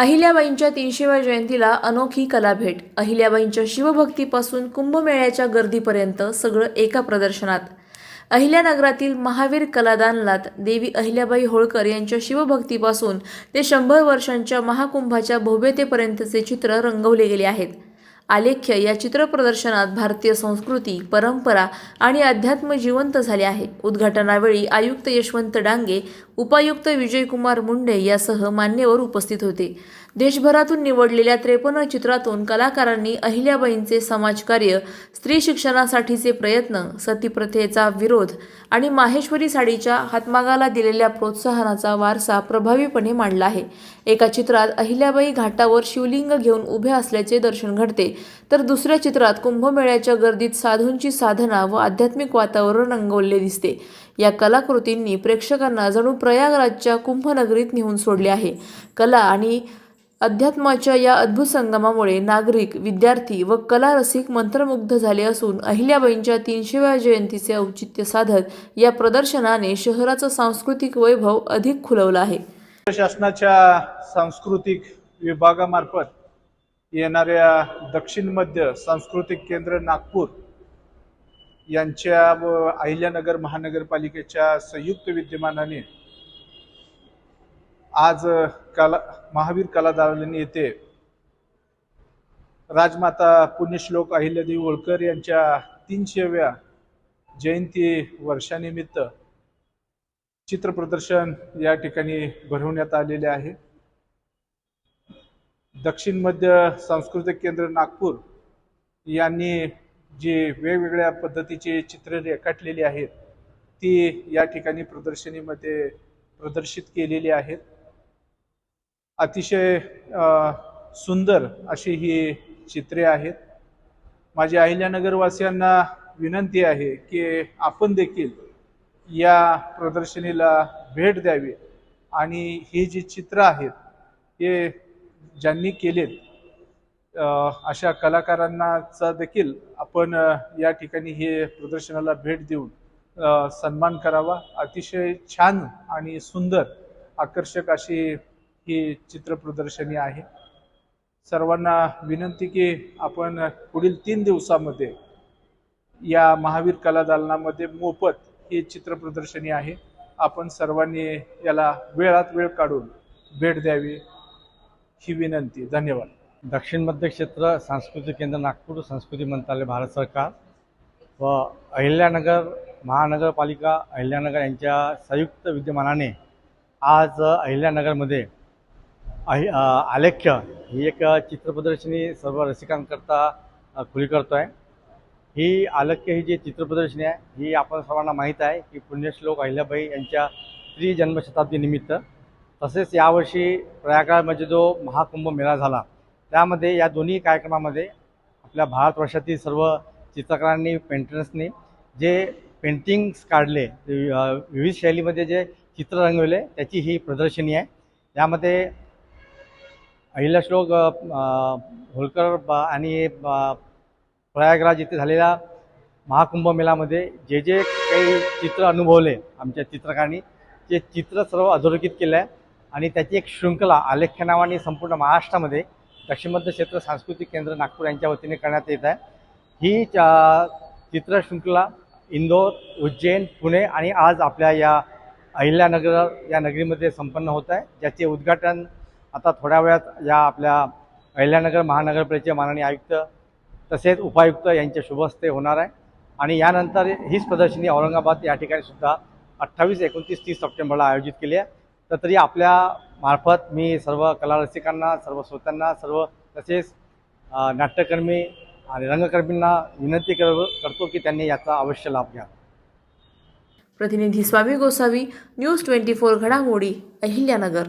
अहिल्याबाईंच्या तीनशेव्या जयंतीला अनोखी कलाभेट. अहिल्याबाईंच्या शिवभक्तीपासून कुंभमेळ्याच्या गर्दीपर्यंत सगळं एका प्रदर्शनात. अहिल्यानगरातील महावीर कलादानलात देवी अहिल्याबाई होळकर यांच्या शिवभक्तीपासून ते शंभर वर्षांच्या महाकुंभाच्या भव्यतेपर्यंतचे चित्र रंगवले गेले आहेत. आलेख्य या चित्रप्रदर्शनात भारतीय संस्कृती परंपरा आणि अध्यात्म जिवंत झाले आहे. उद्घाटनावेळी आयुक्त यशवंत डांगे उपायुक्त विजयकुमार मुंडे यासह मान्यवर उपस्थित होते. देशभरातून निवडलेल्या त्रेपन्न चित्रातून कलाकारांनी अहिल्याबाईंचे समाजकार्य स्त्री शिक्षणासाठीचे प्रयत्न सतीप्रथेचा विरोध आणि माहेश्वरी साडीच्या हातमागाला दिलेल्या प्रोत्साहनाचा वारसा प्रभावीपणे मांडला आहे. एका चित्रात अहिल्याबाई घाटावर शिवलिंग घेऊन उभे असल्याचे दर्शन घडते. तर दुसऱ्या चित्रात कुंभमेळ्याच्या गर्दीत साधूंची साधना व आध्यात्मिक वातावरण रंगवले दिसते. या कलाकृतींनी प्रेक्षकांना जणू प्रयागराजच्या कुंभनगरीत नेऊन सोडले आहे. कला आणि अध्यात्माच्या या अद्भुत संगमामुळे नागरिक विद्यार्थी व कला रसिक मंत्रमुग्ध झाले असून अहिल्याबाईंच्या तीनशेव्या जयंतीचे औचित्य साधत या प्रदर्शनाने शहराचं सांस्कृतिक वैभव अधिक खुलवला आहे. शासनाच्या सांस्कृतिक विभागामार्फत येणाऱ्या दक्षिण मध्य सांस्कृतिक केंद्र नागपूर यांच्या व अहिल्यानगर महानगरपालिकेच्या संयुक्त विद्यमानाने आज कला महावीर कला दालनी येथे राजमाता पुण्यश्लोक अहिल्यादेवी होळकर यांच्या तीनशेव्या जयंती वर्षानिमित्त चित्रप्रदर्शन या ठिकाणी भरवण्यात आलेले आहे. दक्षिण मध्य सांस्कृतिक केंद्र नागपूर यांनी जी वेगवेगळ्या पद्धतीची चित्रे रेखाटलेली आहेत ती या ठिकाणी प्रदर्शनीमध्ये प्रदर्शित केलेली आहेत. अतिशय सुंदर अशी ही चित्रे आहेत. माझ्या अहिल्यानगरवासियांना विनंती आहे की आपण देखील या प्रदर्शनीला भेट द्यावी. आणि ही जी चित्र आहेत हे ज्यांनी केलेत अशा कलाकारांनाचा देखील आपण या ठिकाणी हे प्रदर्शनाला भेट देऊन सन्मान करावा. अतिशय छान आणि सुंदर आकर्षक अशी ही चित्र प्रदर्शनी आहे. सर्वांना विनंती की आपण पुढील तीन दिवसामध्ये या महावीर कला दालनामध्ये मोफत ही चित्र प्रदर्शनी आहे. आपण सर्वांनी याला वेळात वेळ काढून भेट द्यावी ही विनंती. धन्यवाद. दक्षिण मध्य क्षेत्र सांस्कृतिक केंद्र नागपूर संस्कृती मंत्रालय भारत सरकार व अहिल्यानगर महानगरपालिका अहिल्यानगर यांच्या संयुक्त विद्यमानाने आज अहिल्यानगरमध्ये आलेख्य ही एक चित्रप्रदर्शनी सर्व रसिकांकरता खुली करतो आहे ही आलेख्य ही जी चित्रप्रदर्शनी आहे ही आपण सर्वांना माहीत आहे की पुण्यश्लोक अहिल्याबाई यांच्या त्रिजन्मशताब्दीनिमित्त तसेच यावर्षी प्रयागराजमध्ये जो महाकुंभ मेळा झाला त्यामध्ये या दोन्ही कार्यक्रमामध्ये आपल्या भारतवर्षातील सर्व चित्रकारांनी पेंटर्सनी जे पेंटिंग्स काढले ते, विविध शैलीमध्ये जे चित्र रंगवले त्याची ही प्रदर्शनी आहे. यामध्ये अहिल्याश्लोक श्लोक होळकर आणि प्रयागराज येथे झालेल्या महाकुंभ मेळामध्ये जे जे काही चित्र अनुभवले आमच्या चित्रकारांनी ते चित्र सर्व अधोरेखित केलं आहे. आणि त्याची एक शृंखला आलेख्य नावाने संपूर्ण महाराष्ट्रामध्ये दक्षिण मध्य क्षेत्र सांस्कृतिक केंद्र नागपूर यांच्या वतीने करण्यात येत आहे. ही चित्रशृंखला इंदोर उज्जैन पुणे आणि आज आपल्या या अहिल्यानगर या नगरीमध्ये संपन्न होत आहे. ज्याचे उद्घाटन आता थोड्या वेळात या आपल्या अहिल्यानगर महानगरपालिकेचे माननीय आयुक्त तसेच उपायुक्त यांच्या शुभहस्ते होणार आहे. आणि यानंतर हीच प्रदर्शनी औरंगाबाद या ठिकाणी सुद्धा अठ्ठावीस एकोणतीस तीस सप्टेंबरला आयोजित केली आहे. तर तरी आपल्या मार्फत मी सर्व कलारसिकांना सर्व श्रोत्यांना सर्व तसेच नाट्यकर्मी आणि रंगकर्मींना विनंती कर करतो की त्यांनी याचा अवश्य लाभ घ्या. प्रतिनिधी Swami Gosavi news twenty four घडामोडी अहिल्यानगर.